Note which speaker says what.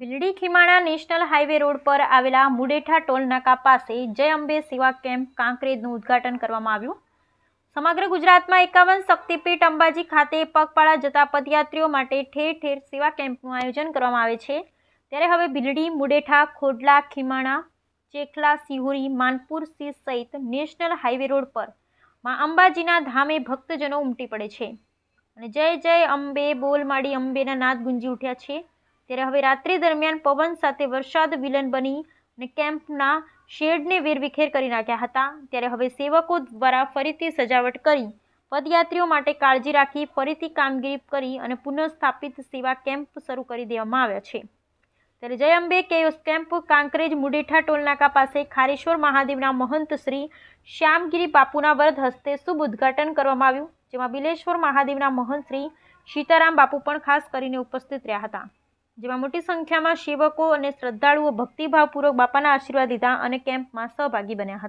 Speaker 1: Bhildi Khimana national highway road પર આવેલા Mudetha toll નાકા પાસે જય અંબે સેવા કેમ્પ કાંકરેજનું ઉદ્ઘાટન કરવામાં આવ્યું. સમગ્ર ગુજરાતમાં એકાવન શક્તિપીઠ અંબાજી ખાતે પગપાળા જતા પદયાત્રીઓ માટે ઠેર ઠેર સેવા કેમ્પનું આયોજન કરવામાં આવે છે. ત્યારે હવે ભીલડી મુડેઠા, ખોડલા, ખીમાણા, ચેખલા, સિહોરી, માનપુર સી સહિત નેશનલ હાઈવે રોડ પરમાં અંબાજીના ધામે ભક્તજનો ઉમટી પડે છે. અને જય જય અંબે, બોલ માડી અંબેના નાદ ગુંજી ઉઠ્યા છે. ત્યારે હવે રાત્રિ દરમિયાન પવન સાથે વરસાદ વિલન બની અને કેમ્પના શેડને વેરવિખેર કરી નાખ્યા હતા. ત્યારે હવે સેવકો દ્વારા ફરીથી સજાવટ કરી, પદયાત્રીઓ માટે કાળજી રાખી, ફરીથી કામગીરી કરી અને પુનઃસ્થાપિત સેવા કેમ્પ શરૂ કરી દેવામાં આવ્યા છે. ત્યારે જય અંબે કેયોસ કેમ્પ, કાંકરેજ મુડેઠા ટોલનાકા પાસે ખારેશ્વર મહાદેવના મહંત શ્રી શ્યામગીરી બાપુના વરદ હસ્તે શુભ ઉદ્ઘાટન કરવામાં આવ્યું, જેમાં બિલેશ્વર મહાદેવના મહંત શ્રી સીતારામ બાપુ પણ ખાસ કરીને ઉપસ્થિત રહ્યા હતા. જેમાં મોટી સંખ્યામાં સેવકો અને શ્રદ્ધાળુઓ ભક્તિભાવપૂર્વક બાપાના આશીર્વાદ લીધા અને કેમ્પમાં સહભાગી બન્યા હતા.